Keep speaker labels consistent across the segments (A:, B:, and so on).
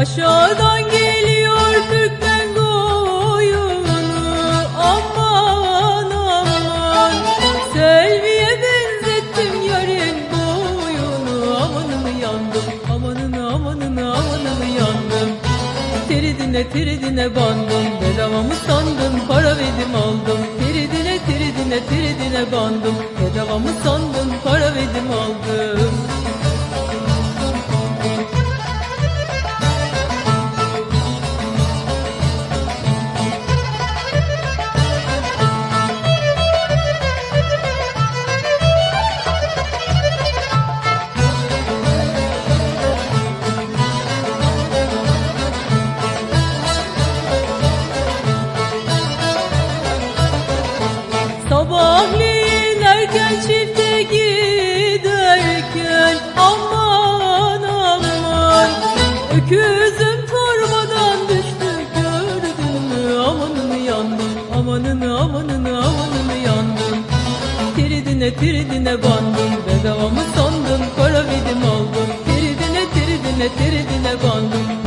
A: Aşağıdan geliyor Türkmen koyunu aman aman. Selvi'ye benzettim yarın boyunu. Amanın yandım amanın amanın amanın yandım. Teridine teridine bandım. Bedavamı sandım para verdim aldım. Teridine teridine teridine bandım. Bedavamı sandım para verdim aldım çifte giderken aman aman. Öküzüm torbadan düştü gördün mü? Amanını yandım Amanını amanını amanını yandım. Tiridine tiridine bandım bedava mı sandın para verdim aldım. Tiridine tiridine tiridine bandım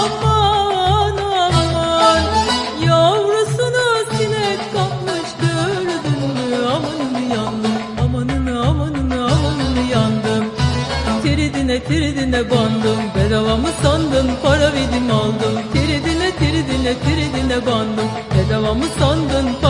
A: Aman aman Yavrusunu sinek kapmış gördün mü? Amanını yandım amanını yandım. Tiridine tiridine bandım Bedava mı sandın para verdim aldım. Tiridine tiridine tiridine bandım Bedava mı sandın para